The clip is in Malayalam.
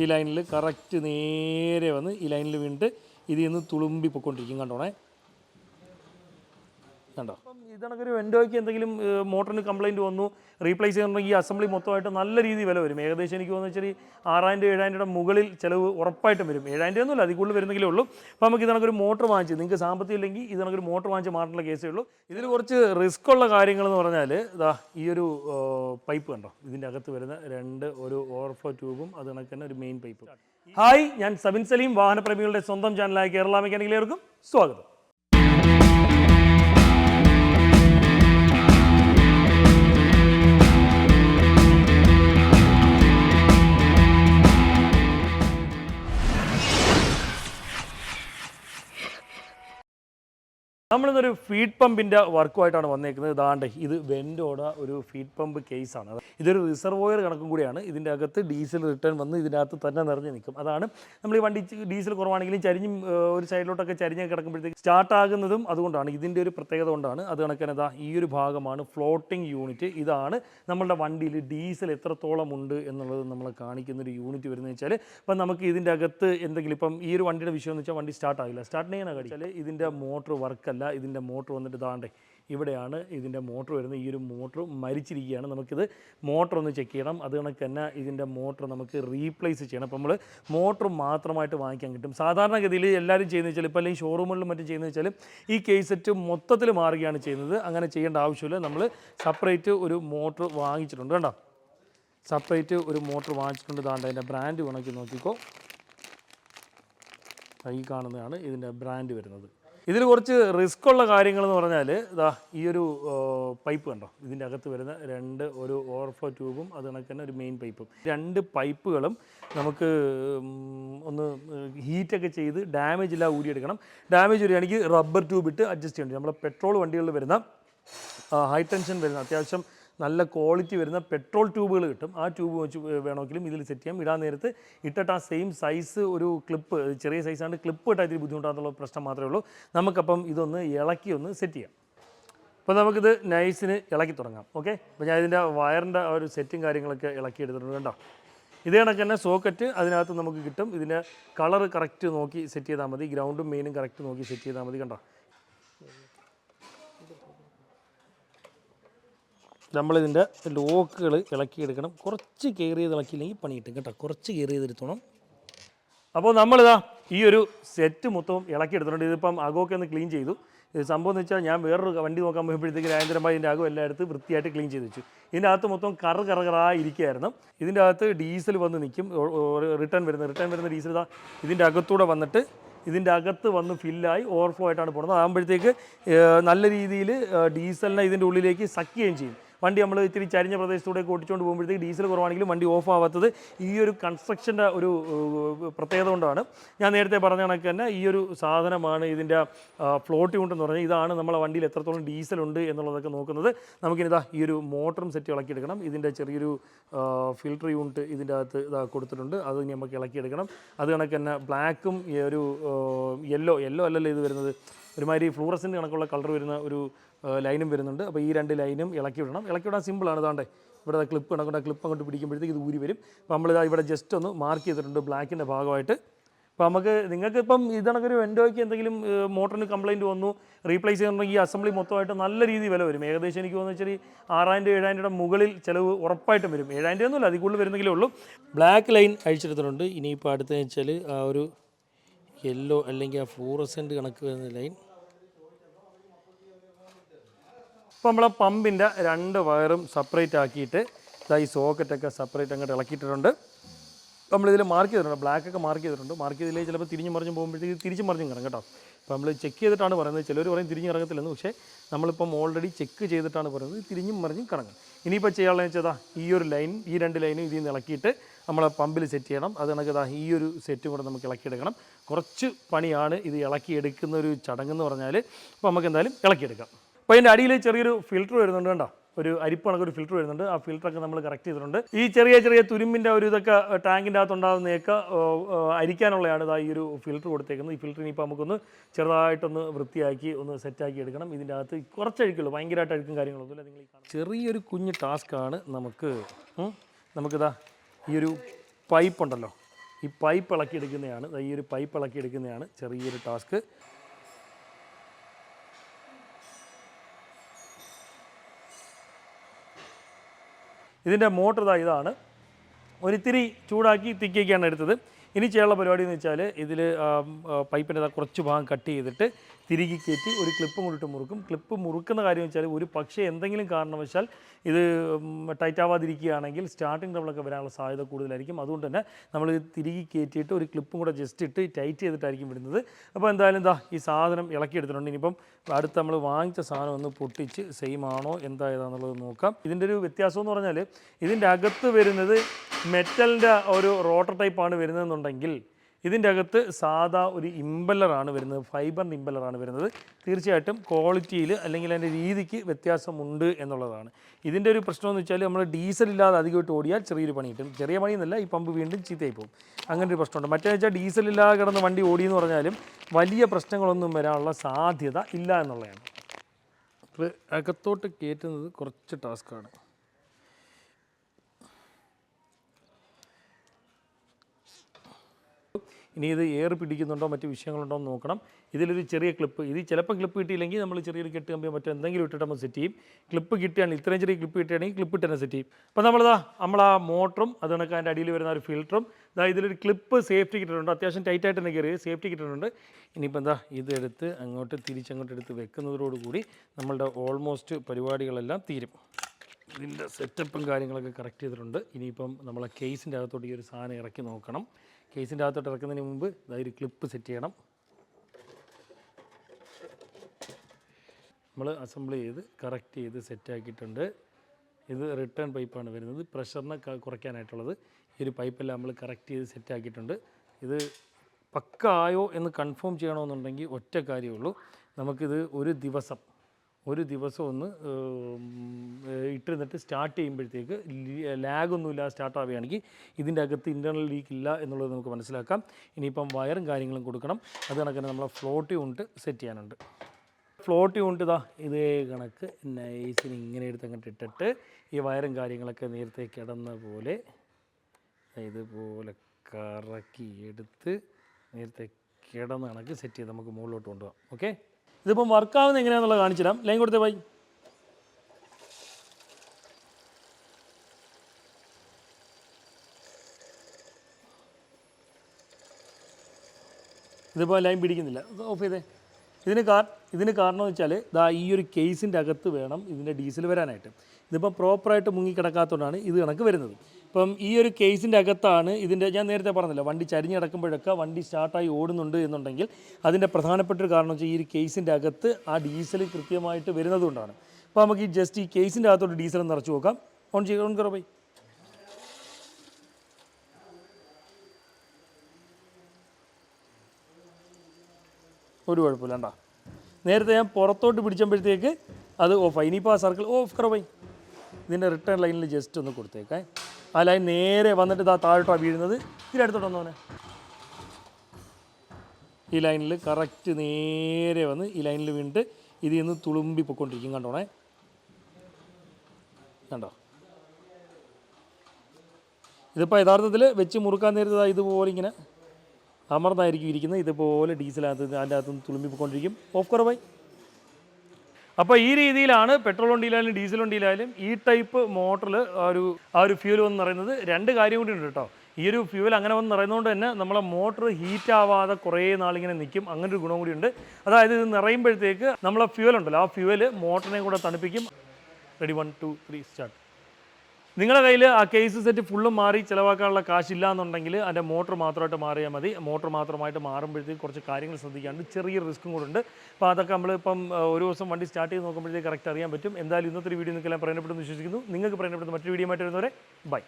ഈ ലൈനിൽ കറക്റ്റ് നേരെ വന്ന് ഈ ലൈനിൽ വീണിട്ട് ഇതിൽ നിന്ന് തുളുമ്പി പൊയ്ക്കൊണ്ടിരിക്കും കണ്ടോണേ. കണ്ടോ? ഇതണക്കൊരു വെൻഡോയ്ക്ക് എന്തെങ്കിലും മോട്ടറിന് കംപ്ലൈന്റ് വന്നു റീപ്ലേസ് ചെയ്യണമെങ്കിൽ ഈ അസംബ്ലി മൊത്തമായിട്ട് നല്ല രീതിയിൽ വില വരും. ഏകദേശം എനിക്ക് തോന്നുന്നു വെച്ചാൽ ആറായിരം രൂപ ഏഴായിരം രൂപയുടെ മുകളിൽ ചിലവ് ഉറപ്പായിട്ടും വരും. ഏഴായിരം രൂപ ഒന്നുമില്ല അതിൽ കൂടുതൽ വരുന്നെങ്കിലേ ഉള്ളൂ. അപ്പോൾ നമുക്ക് ഇതണക്കൊരു മോട്ടർ വാങ്ങിച്ച് നിങ്ങൾക്ക് സാമ്പത്തികം ഇല്ലെങ്കിൽ ഇതണക്കൊരു മോട്ടർ വാങ്ങിച്ച് മാറേണ്ട കേസേ ഉള്ളൂ. ഇതിൽ കുറച്ച് റിസ്ക് ഉള്ള കാര്യങ്ങൾ എന്ന് പറഞ്ഞാൽ ഇതാ ഈ ഒരു പൈപ്പ് കണ്ടോ? ഇതിന്റെ അകത്ത് വരുന്ന രണ്ട് ഒരു ഓവർഫ്ലോ ട്യൂബും അത് കണക്ക് തന്നെ ഒരു മെയിൻ പൈപ്പ് ഹായ് ഞാൻ സബിൻ സലീം വാഹനപ്രേമികളുടെ സ്വന്തം ചാനലായ കേരള മെക്കാനിക്കലേർക്കും സ്വാഗതം. നമ്മളിന്നൊരു ഫീഡ് പമ്പിന്റെ വർക്കുമായിട്ടാണ് വന്നേക്കുന്നത്. ഇതാണ്ട് ഇത് വെൻഡോട ഒരു ഫീഡ് പമ്പ് കേസാണ് ഇതൊരു റിസർവോയർ കണക്കും കൂടിയാണ്. ഇതിന്റെ അകത്ത് ഡീസൽ റിട്ടേൺ വന്ന് ഇതിനകത്ത് തന്നെ നിറഞ്ഞു നിൽക്കും. അതാണ് നമ്മൾ ഈ വണ്ടി ഡീസൽ കുറവാണെങ്കിലും ചരിഞ്ഞും ഒരു സൈഡിലോട്ടൊക്കെ ചരിഞ്ഞ് കിടക്കുമ്പോഴത്തേക്ക് സ്റ്റാർട്ട് ആകുന്നതും അതുകൊണ്ടാണ്. ഇതിന്റെ ഒരു പ്രത്യേകത കൊണ്ടാണ്. അത് കണക്കനതാ ഈ ഒരു ഭാഗമാണ് ഫ്ലോട്ടിംഗ് യൂണിറ്റ് ഇതാണ് നമ്മളുടെ വണ്ടിയിൽ ഡീസൽ എത്രത്തോളം ഉണ്ട് എന്നുള്ളത് നമ്മൾ കാണിക്കുന്ന ഒരു യൂണിറ്റ് വരുന്നത് വെച്ചാൽ ഇപ്പം നമുക്ക് ഇതിന്റെ അകത്ത് എന്തെങ്കിലും ഇപ്പം ഈ ഒരു വണ്ടിയുടെ വിഷയം എന്ന് വെച്ചാൽ വണ്ടി സ്റ്റാർട്ട് ആകില്ല സ്റ്റാർട്ട് ചെയ്യാൻ കഴിച്ചാൽ ഇതിന്റെ മോട്ടോർ വർക്കല്ല ഇതിന്റെ മോട്ടർ വന്നിട്ട് ഇതാണ്ടേ ഇവിടെയാണ് ഇതിന്റെ മോട്ടർ വരുന്നത്. ഈ ഒരു മോട്ടർ മരിച്ചിരിക്കുകയാണ്. നമുക്കിത് മോട്ടർ ഒന്ന് ചെക്ക് ചെയ്യണം. അത് കണക്ക് തന്നെ ഇതിന്റെ മോട്ടർ നമുക്ക് റീപ്ലേസ് ചെയ്യണം. അപ്പോൾ നമ്മൾ മോട്ടർ മാത്രമായിട്ട് വാങ്ങിക്കാൻ കിട്ടും. സാധാരണഗതിയിൽ എല്ലാവരും ചെയ്യുന്നത് വെച്ചാൽ ഇപ്പോൾ അല്ലെങ്കിൽ ഷോറൂമുകളിലും മറ്റും ചെയ്യുന്നത് വെച്ചാൽ ഈ കേസ് സെറ്റ് മൊത്തത്തിൽ മാറുകയാണ് ചെയ്യുന്നത്. അങ്ങനെ ചെയ്യേണ്ട ആവശ്യമില്ല. നമ്മൾ സെപ്പറേറ്റ് ഒരു മോട്ടർ വാങ്ങിച്ചിട്ടുണ്ട്. കേട്ടോ സെപ്പറേറ്റ് ഒരു മോട്ടർ വാങ്ങിച്ചിട്ടുണ്ട്. ഇതാണ്ട് അതിന്റെ ബ്രാൻഡ് ഉണക്കി നോക്കിക്കോ. ഈ കാണുന്നതാണ് ഇതിന്റെ ബ്രാൻഡ് വരുന്നത്. ഇതിൽ കുറച്ച് റിസ്ക് ഉള്ള കാര്യങ്ങൾ എന്ന് പറഞ്ഞാൽ ഇതാ ഈ ഒരു പൈപ്പ് കണ്ടോ? ഇതിന്റെ അകത്ത് വരുന്ന രണ്ട് ഒരു ഓവർഫ്ലോ ട്യൂബും അത് കണക്ക് തന്നെ ഒരു മെയിൻ പൈപ്പും രണ്ട് പൈപ്പുകളും നമുക്ക് ഒന്ന് ഹീറ്റൊക്കെ ചെയ്ത് ഡാമേജ് ഇല്ല ഊരിയെടുക്കണം. ഡാമേജ് വരികയാണെങ്കിൽ റബ്ബർ ട്യൂബ് ഇട്ട് അഡ്ജസ്റ്റ് ചെയ്യേണ്ടി നമ്മളെ പെട്രോൾ വണ്ടികളിൽ വരുന്ന ഹൈ ടെൻഷൻ വരുന്ന അത്യാവശ്യം നല്ല ക്വാളിറ്റി വരുന്ന പെട്രോൾ ട്യൂബുകൾ കിട്ടും. ആ ട്യൂബ് വെച്ച് വേണമെങ്കിലും ഇതിൽ സെറ്റ് ചെയ്യാം. ഇടാൻ നേരത്ത് ഇട്ടിട്ട് ആ സെയിം സൈസ് ഒരു ക്ലിപ്പ് ചെറിയ സൈസാണ് ക്ലിപ്പ് ഇട്ടാൽ ഇതിൽ ബുദ്ധിമുട്ടാണെന്നുള്ള പ്രശ്നം മാത്രമേ ഉള്ളൂ. നമുക്കപ്പം ഇതൊന്ന് ഇളക്കി ഒന്ന് സെറ്റ് ചെയ്യാം. അപ്പോൾ നമുക്കിത് നൈസിന് ഇളക്കി തുടങ്ങാം. ഓക്കെ അപ്പോൾ ഞാൻ ഇതിന്റെ വയറിന്റെ ആ ഒരു സെറ്റും കാര്യങ്ങളൊക്കെ ഇളക്കി എടുത്തിട്ടുണ്ട് കേട്ടോ ഇതേ കണക്ക് തന്നെ സോക്കറ്റ് അതിനകത്ത് നമുക്ക് കിട്ടും. ഇതിന്റെ കളർ കറക്റ്റ് നോക്കി സെറ്റ് ചെയ്താൽ മതി. ഗ്രൗണ്ടും മെയിനും കറക്റ്റ് നോക്കി സെറ്റ് ചെയ്താൽ മതി കണ്ടോ? നമ്മളിതിന്റെ ലോക്കുകൾ ഇളക്കിയെടുക്കണം. കുറച്ച് കെയർ ചെയ്ത് ഇളക്കിയില്ലെങ്കിൽ പണി കിട്ടും കേട്ടോ. കുറച്ച് കെയർ ചെയ്തെടുത്തോണം. അപ്പോൾ നമ്മളിതാ ഈ ഒരു സെറ്റ് മൊത്തം ഇളക്കിയെടുത്തിട്ടുണ്ട്. ഇതിപ്പം അകമൊക്കെ ഒന്ന് ക്ലീൻ ചെയ്തു. ഇത് സംഭവം എന്ന് വെച്ചാൽ ഞാൻ വേറൊരു വണ്ടി നോക്കാൻ പോയപ്പോഴത്തേക്ക് രാജേന്ദ്രമായി ഇതിന്റെ അകം എല്ലാം എടുത്ത് വൃത്തിയായിട്ട് ക്ലീൻ ചെയ്ത് വെച്ചു. ഇതിന്റെ അകത്ത് മൊത്തം കറ കറ ഇതിന്റെ അകത്ത് ഡീസൽ വന്ന് നിൽക്കും. റിട്ടേൺ വരുന്ന റിട്ടേൺ വരുന്ന ഡീസൽ ഇതാ ഇതിന്റെ അകത്തൂടെ വന്നിട്ട് ഇതിന്റെ അകത്ത് വന്ന് ഫില്ലായി ഓവർഫ്ലോ ആയിട്ടാണ് പോകുന്നത് അതാകുമ്പോഴത്തേക്ക് നല്ല രീതിയിൽ ഡീസലിനെ ഇതിന്റെ ഉള്ളിലേക്ക് സക്കുകയും ചെയ്യും. വണ്ടി നമ്മൾ ഇത്തിരി ചരിഞ്ഞ പ്രദേശത്തൂടെ ഓടിച്ചുകൊണ്ട് പോകുമ്പോഴത്തേക്ക് ഡീസൽ കുറവാണെങ്കിലും വണ്ടി ഓഫ് ആവാത്തത് ഈ ഒരു കൺസ്ട്രക്ഷന്റെ ഒരു പ്രത്യേകത കൊണ്ടാണ്. ഞാൻ നേരത്തെ പറഞ്ഞ കണക്ക് തന്നെ ഈ ഒരു സാധനമാണ് ഇതിന്റെ ഫ്ലോട്ടി യൂണിറ്റ് എന്ന് പറഞ്ഞാൽ ഇതാണ് നമ്മളെ വണ്ടിയിൽ എത്രത്തോളം ഡീസൽ ഉണ്ട് എന്നുള്ളതൊക്കെ നോക്കുന്നത്. നമുക്കിനിതാ ഈ ഒരു മോട്ടറും സെറ്റ് ഇളക്കിയെടുക്കണം. ഇതിന്റെ ചെറിയൊരു ഫിൽട്ടർ യൂണിറ്റ് ഇതിന്റെ അകത്ത് ഇതാ കൊടുത്തിട്ടുണ്ട്. അത് നമുക്ക് ഇളക്കിയെടുക്കണം. അത് കണക്ക് തന്നെ ബ്ലാക്കും ഈ ഒരു യെല്ലോ യെല്ലോ അല്ലല്ലോ ഇത് വരുന്നത്. ഒരുമാതിരി ഫ്ലൂറസിന്റെ കണക്കുള്ള കളർ വരുന്ന ഒരു ലൈനും വരുന്നുണ്ട്. അപ്പോൾ ഈ രണ്ട് ലൈനും ഇളക്കി വിടണം. ഇളക്കി വിടാൻ സിമ്പിളാണ് ഇതാണ്ട് ഇവിടെ ക്ലിപ്പ് കണക്കൊണ്ട്. ക്ലിപ്പ് അങ്ങോട്ട് പിടിക്കുമ്പോഴത്തേക്ക് ഇത് ഊരി വരും. അപ്പോൾ നമ്മളിതാ ഇവിടെ ജസ്റ്റ് ഒന്ന് മാർക്ക് ചെയ്തിട്ടുണ്ട് ബ്ലാക്കിന്റെ ഭാഗമായിട്ട്. അപ്പോൾ നമുക്ക് നിങ്ങൾക്ക് ഇപ്പം ഇതണക്കൊരു വെൻഡോയ്ക്ക് എന്തെങ്കിലും മോട്ടറിന് കംപ്ലയിന്റ് വന്നു റീപ്ലേസ് ചെയ്യണമെങ്കിൽ ഈ അസംബ്ലി മൊത്തമായിട്ട് നല്ല രീതിയിൽ വില വരും. ഏകദേശം എനിക്ക് തോന്നുന്നു വെച്ചാൽ ആറായിരം രൂപ ഏഴായിരം രൂപയുടെ മുകളിൽ ചിലവ് ഉറപ്പായിട്ടും വരും. ഏഴായിരം രൂപ ഒന്നുമില്ല അതിൽ കൂടുതൽ വരുന്നെങ്കിലേ ഉള്ളൂ. ബ്ലാക്ക് ലൈൻ അഴിച്ചെടുത്തിട്ടുണ്ട്. ഇനിയിപ്പോൾ അടുത്തതെന്ന് വെച്ചാൽ ആ ഒരു യെല്ലോ അല്ലെങ്കിൽ ആ ഫ്ലൂറസെന്റ് കണക്ക് വരുന്ന ലൈൻ ഇപ്പോൾ നമ്മളെ പമ്പിന്റെ രണ്ട് വയറും സെപ്പറേറ്റ് ആക്കിയിട്ട് ഇതാ ഈ സോക്കറ്റൊക്കെ സെപ്പറേറ്റ് അങ്ങോട്ട് ഇളക്കിയിട്ടുണ്ട് നമ്മളിതിൽ മാർക്ക് ചെയ്തിട്ടുണ്ട്. ബ്ലാക്ക് ഒക്കെ മാർക്ക് ചെയ്തിട്ടുണ്ട്. മാർക്ക് ചെയ്തില്ലേ ചിലപ്പോൾ തിരിഞ്ഞ് മറിഞ്ഞ് പോകുമ്പോഴത്തേക്ക് തിരിച്ച് മറിഞ്ഞ് കിടങ്ങും കേട്ടോ. അപ്പോൾ നമ്മൾ ചെക്ക് ചെയ്തിട്ടാണ് പറയുന്നത്. ചിലർ പറയും തിരിഞ്ഞ് ഇറങ്ങത്തില്ലെന്ന്. പക്ഷേ നമ്മളിപ്പം ഓൾറെഡി ചെക്ക് ചെയ്തിട്ടാണ് പറയുന്നത്. തിരിഞ്ഞും മറിഞ്ഞും കിടങ്ങും ഇനിയിപ്പോൾ ചെയ്യാനുള്ളതെന്ന് വെച്ചാൽ ഈ ഒരു ലൈൻ ഈ രണ്ട് ലൈനും ഇതിൽ നിന്ന് ഇളക്കിയിട്ട് നമ്മളെ പമ്പിൽ സെറ്റ് ചെയ്യണം. അത് കണക്ക് ഈ ഒരു സെറ്റും കൂടെ നമുക്ക് ഇളക്കിയെടുക്കണം. കുറച്ച് പണിയാണ് ഇത് ഇളക്കിയെടുക്കുന്ന ഒരു ചടങ്ങെന്ന് പറഞ്ഞാൽ അപ്പോൾ നമുക്ക് എന്തായാലും ഇളക്കിയെടുക്കാം. അപ്പോൾ അതിന്റെ അടിയിൽ ചെറിയൊരു ഫിൽറ്റർ വരുന്നുണ്ട് കണ്ടോ? ഒരു അരിപ്പ് ഒരു ഫിൽറ്റർ വരുന്നുണ്ട്. ആ ഫിൽറ്ററൊക്കെ നമ്മൾ കറക്റ്റ് ചെയ്തിട്ടുണ്ട്. ഈ ചെറിയ ചെറിയ തുരുമ്പിന്റെ ഒരു ഇതൊക്കെ ടാങ്കിന്റെ അകത്തുണ്ടാകുന്നതൊക്കെ അരിക്കാനുള്ളതാണ് ഇതാ ഈ ഒരു ഫിൽറ്റർ കൊടുത്തേക്കുന്നത്. ഈ ഫിൽറ്റർ ഇനിയിപ്പോൾ നമുക്കൊന്ന് ചെറുതായിട്ടൊന്ന് വൃത്തിയാക്കി ഒന്ന് സെറ്റാക്കി എടുക്കണം. ഇതിന്റെ അകത്ത് കുറച്ച് അഴുക്കുള്ളൂ. ഭയങ്കരമായിട്ട് അഴുക്കും കാര്യങ്ങളൊന്നുമില്ല നിങ്ങൾ ചെറിയൊരു കുഞ്ഞ് ടാസ്ക്കാണ് നമുക്ക് നമുക്കിതാ ഈ ഒരു പൈപ്പ് ഉണ്ടല്ലോ. ഈ പൈപ്പ് ഇളക്കിയെടുക്കുന്നതാണ്. ഈ ഒരു പൈപ്പ് ഇളക്കിയെടുക്കുന്നതാണ് ചെറിയൊരു ടാസ്ക് ഇതിന്റെ മോട്ടർ ഇതാ ഇതാണ്. ഒരിത്തിരി ചൂടാക്കി തിക്കിയൊക്കെയാണ് എടുത്തത്. ഇനി ചെയ്യാനുള്ള പരിപാടി എന്ന് വെച്ചാൽ ഇതിൽ പൈപ്പിന്റെ കുറച്ച് ഭാഗം കട്ട് ചെയ്തിട്ട് തിരികെ കയറ്റി ഒരു ക്ലിപ്പ് മുറിട്ട് മുറുക്കും. ക്ലിപ്പ് മുറുക്കുന്ന കാര്യം വെച്ചാൽ ഒരു പക്ഷേ എന്തെങ്കിലും കാരണവശാൽ ഇത് ടൈറ്റ് ആവാതിരിക്കുകയാണെങ്കിൽ സ്റ്റാർട്ടിംഗ് ട്രബിളൊക്കെ വരാനുള്ള സാധ്യത കൂടുതലായിരിക്കും. അതുകൊണ്ട് തന്നെ നമ്മൾ തിരികെ കയറ്റിയിട്ട് ഒരു ക്ലിപ്പും കൂടെ ജസ്റ്റ് ഇട്ട് ടൈറ്റ് ചെയ്തിട്ടായിരിക്കും വിടുന്നത്. അപ്പോൾ എന്തായാലും എന്താ ഈ സാധനം ഇളക്കിയെടുത്തിട്ടുണ്ട് ഇനിയിപ്പം അടുത്ത് നമ്മൾ വാങ്ങിച്ച സാധനം ഒന്ന് പൊട്ടിച്ച് സെയിം ആണോ എന്താ ഏതാണെന്നുള്ളത് നോക്കാം. ഇതിന്റെ ഒരു വ്യത്യാസം എന്ന് പറഞ്ഞാൽ ഇതിന്റെ അകത്ത് വരുന്നത് മെറ്റലിന്റെ ഒരു റോട്ടർ ടൈപ്പാണ് വരുന്നതെന്നുണ്ടെങ്കിൽ ഇതിന്റെ അകത്ത് സാധാ ഒരു ഇമ്പല്ലറാണ് വരുന്നത് ഫൈബറിന്റെ ഇമ്പല്ലറാണ് വരുന്നത്. തീർച്ചയായിട്ടും ക്വാളിറ്റിയിൽ അല്ലെങ്കിൽ അതിന്റെ രീതിക്ക് വ്യത്യാസമുണ്ട് എന്നുള്ളതാണ്. ഇതിന്റെ ഒരു പ്രശ്നം എന്ന് വെച്ചാൽ നമ്മൾ ഡീസൽ ഇല്ലാതെ അധികമായിട്ട് ഓടിയാൽ ചെറിയൊരു പണി കിട്ടും ചെറിയ പണിയെന്നല്ല ഈ പമ്പ് വീണ്ടും ചീത്തയായി പോകും അങ്ങനെ ഒരു പ്രശ്നമുണ്ട്. മറ്റേ വെച്ചാൽ ഡീസൽ ഇല്ലാതെ കിടന്ന് വണ്ടി ഓടിയെന്ന് പറഞ്ഞാലും വലിയ പ്രശ്നങ്ങളൊന്നും വരാനുള്ള സാധ്യത ഇല്ല എന്നുള്ളതാണ്. അകത്തോട്ട് കയറ്റുന്നത് കുറച്ച് ടാസ്ക്കാണ്. ഇനി ഇത് എയർ പിടിക്കുന്നുണ്ടോ മറ്റ് വിഷയങ്ങളുണ്ടോ എന്ന് നോക്കണം. ഇതിലൊരു ചെറിയ ക്ലിപ്പ്. ഇത് ചിലപ്പോൾ ക്ലിപ്പ് കിട്ടിയില്ലെങ്കിൽ നമ്മൾ ചെറിയൊരു കെട്ട് കമ്പിയോ മറ്റോ എന്തെങ്കിലും ഇട്ടിട്ട് നമ്മൾ സെറ്റ് ചെയ്യും. ക്ലിപ്പ് കിട്ടുകയാണെങ്കിൽ ഇത്രയും ചെറിയ ക്ലിപ്പ് കിട്ടുകയാണെങ്കിൽ ക്ലിപ്പ് ഇട്ട് തന്നെ സെറ്റ് ചെയ്യും. അപ്പോൾ നമ്മളിതാ നമ്മൾ ആ മോട്ടറും അത് കണക്ക് അതിന്റെ അടിയിൽ വരുന്ന ഒരു ഫിൽറ്ററും ഇതാ ഇതിലൊരു ക്ലിപ്പ് സേഫ്റ്റി കിട്ടുന്നുണ്ട് അത്യാവശ്യം ടൈറ്റായിട്ട് തന്നെ കയറി സേഫ്റ്റി കിട്ടുന്നുണ്ട് ഇനിയിപ്പോൾ എന്താ ഇതെടുത്ത് അങ്ങോട്ട് തിരിച്ചങ്ങോട്ട് എടുത്ത് വെക്കുന്നതോടുകൂടി നമ്മളുടെ ഓൾമോസ്റ്റ് പരിപാടികളെല്ലാം തീരും. ഇതിന്റെ സെറ്റപ്പും കാര്യങ്ങളൊക്കെ കറക്റ്റ് ചെയ്തിട്ടുണ്ട്. ഇനിയിപ്പം നമ്മളെ കേസിന്റെ അകത്തോട്ട് ഈ ഒരു സാധനം ഇറക്കി നോക്കണം. കേസിന്റെ അകത്തോട്ട് ഇറക്കുന്നതിന് മുമ്പ് ഇതായൊരു ക്ലിപ്പ് സെറ്റ് ചെയ്യണം. നമ്മൾ അസംബിൾ ചെയ്ത് കറക്റ്റ് ചെയ്ത് സെറ്റാക്കിയിട്ടുണ്ട് ഇത് റിട്ടേൺ പൈപ്പാണ് വരുന്നത്. പ്രഷറിനെ കുറയ്ക്കാനായിട്ടുള്ളത്. ഈ ഒരു പൈപ്പെല്ലാം നമ്മൾ കറക്റ്റ് ചെയ്ത് സെറ്റാക്കിയിട്ടുണ്ട് ഇത് പക്ക ആയോ എന്ന് കൺഫേം ചെയ്യണമെന്നുണ്ടെങ്കിൽ ഒറ്റ കാര്യമുള്ളൂ നമുക്കിത് ഒരു ദിവസം ഒരു ദിവസം ഒന്ന് ഇട്ടിരുന്നിട്ട് സ്റ്റാർട്ട് ചെയ്യുമ്പോഴത്തേക്ക് ലാഗൊന്നുമില്ല സ്റ്റാർട്ട് ആവുകയാണെങ്കിൽ ഇതിന്റെ അകത്ത് ഇന്റർണൽ ലീക്ക് ഇല്ല എന്നുള്ളത് നമുക്ക് മനസ്സിലാക്കാം. ഇനിയിപ്പം വയറും കാര്യങ്ങളും കൊടുക്കണം. അത് കണക്ക് തന്നെ നമ്മളെ ഫ്ലോട്ട് യൂണിറ്റ് സെറ്റ് ചെയ്യാനുണ്ട്. ഫ്ലോട്ട് യൂണിറ്റ് ഇതാ ഇതേ കണക്ക്. നൈസിന് ഇങ്ങനെ എടുത്ത് അങ്ങോട്ട് ഇട്ടിട്ട് ഈ വയറും കാര്യങ്ങളൊക്കെ നേരത്തെ കിടന്ന പോലെ ഇതുപോലെ കറക്കി എടുത്ത് നേരത്തെ കിടന്ന കണക്ക് സെറ്റ് ചെയ്ത് നമുക്ക് മുകളിലോട്ട് കൊണ്ടുപോകാം. ഓക്കെ ഇതിപ്പം വർക്കാവുന്ന എങ്ങനെയാണെന്നുള്ളത് കാണിച്ചു തരാം ലൈൻ കൊടുത്തേ പോയി ഇതിപ്പോൾ ലൈൻ പിടിക്കുന്നില്ല. ഓഫ് ചെയ്തേ. ഇതിന് കാ ഇതിന് കാരണം എന്ന് വെച്ചാൽ ദാ ഈ ഒരു കേസിന്റെ അകത്ത് വേണം ഇതിന്റെ ഡീസൽ വരാനായിട്ട്. ഇതിപ്പം പ്രോപ്പറായിട്ട് മുങ്ങിക്കിടക്കാത്തതുകൊണ്ടാണ് ഇത് കണക്ക് വരുന്നത്. ഇപ്പം ഈ ഒരു കേസിന്റെ അകത്താണ് ഇതിന്റെ ഞാൻ നേരത്തെ പറഞ്ഞില്ല വണ്ടി ചരിഞ്ഞ് കിടക്കുമ്പോഴൊക്കെ വണ്ടി സ്റ്റാർട്ടായി ഓടുന്നുണ്ട് എന്നുണ്ടെങ്കിൽ അതിന്റെ പ്രധാനപ്പെട്ട ഒരു കാരണം വെച്ചാൽ ഈ ഒരു കേസിന്റെ അകത്ത് ആ ഡീസൽ കൃത്യമായിട്ട് വരുന്നത് കൊണ്ടാണ്. അപ്പോൾ നമുക്ക് ഈ ജസ്റ്റ് ഈ കേസിന്റെ അകത്തോട്ട് ഡീസൽ നിറച്ച് നോക്കാം. ഓൺ ചെയ്യുക ഓൺ കറോ ബൈ ഒരു കുഴപ്പമില്ല കണ്ടാ? നേരത്തെ ഞാൻ പുറത്തോട്ട് പിടിച്ചപ്പോഴത്തേക്ക് അത് ഓഫ് ഇനിയിപ്പോൾ ആ സർക്കിൾ ഓഫ് കറവൈ ഇതിന്റെ റിട്ടേൺ ലൈനിൽ ജസ്റ്റ് ഒന്ന് കൊടുത്തേക്കേ. ആ ലൈൻ നേരെ വന്നിട്ട് ഇതാ താഴോട്ടാണ് വീഴുന്നത്. ഇതിനടുത്തോട്ട് വന്നോനെ ഈ ലൈനിൽ കറക്റ്റ് നേരെ വന്ന് ഈ ലൈനിൽ വീണിട്ട് ഇതിൽ നിന്ന് തുളുമ്പി പൊയ്ക്കൊണ്ടിരിക്കും കണ്ടോണേ കണ്ടോ? ഇതിപ്പോൾ യഥാർത്ഥത്തിൽ വെച്ച് മുറുക്കാൻ നേരത്തെ ദാ ഇതുപോലെ ഇങ്ങനെ അമർന്നായിരിക്കും ഇരിക്കുന്നത്. ഇതുപോലെ ഡീസലകത്ത് അതിന്റെ അകത്ത് നിന്ന് തുളുമ്പിക്കൊണ്ടിരിക്കും. ഓഫ് കുറവായി അപ്പോൾ ഈ രീതിയിലാണ് പെട്രോൾ വണ്ടിയിലായാലും ഡീസൽ വണ്ടിയിലായാലും ഈ ടൈപ്പ് മോട്ടറിൽ ഒരു ആ ഒരു ഫ്യൂൽ എന്ന് പറയുന്നത് രണ്ട് കാര്യം കൂടി ഉണ്ട് കേട്ടോ. ഈ ഒരു ഫ്യൂൽ അങ്ങനെ വന്ന് നിറയുന്നതുകൊണ്ട് തന്നെ നമ്മളെ മോട്ടർ ഹീറ്റ് ആവാതെ കുറേ നാളിങ്ങനെ നിൽക്കും. അങ്ങനെ ഒരു ഗുണം കൂടിയുണ്ട് അതായത് ഇത് നിറയുമ്പോഴത്തേക്ക് നമ്മളെ ഫ്യൂൽ ഉണ്ടല്ലോ ആ ഫ്യൂവൽ മോട്ടറിനെ കൂടെ തണുപ്പിക്കും. Ready one two three start നിങ്ങളുടെ കയ്യിൽ ആ കേസ് സെറ്റ് ഫുള്ളും മാറി ചിലവാക്കാനുള്ള കാശില്ല എന്നുണ്ടെങ്കിൽ അതിന്റെ മോട്ടർ മാത്രമായിട്ട് മാറിയാൽ മതി. മോട്ടർ മാത്രമായിട്ട് മാറുമ്പോഴത്തേക്ക് കുറച്ച് കാര്യങ്ങൾ ശ്രദ്ധിക്കാണ്ട് ചെറിയ റിസ്ക്കും കൂടെ ഉണ്ട് അപ്പോൾ അതൊക്കെ നമ്മളിപ്പം ഒരു ദിവസം വണ്ടി സ്റ്റാർട്ട് ചെയ്ത് നോക്കുമ്പോഴത്തേക്ക് കറക്റ്റ് അറിയാൻ പറ്റും. എന്തായാലും ഇന്നത്തെ ഒരു വീഡിയോ നിങ്ങൾക്കെല്ലാം പ്രയോജനപ്പെടുന്നു വിശ്വസിക്കുന്നു. നിങ്ങൾക്ക് പ്രയോജനപ്പെടുന്ന മറ്റൊരു വീഡിയോ ആയിട്ട് വരുന്നവരെ ബൈ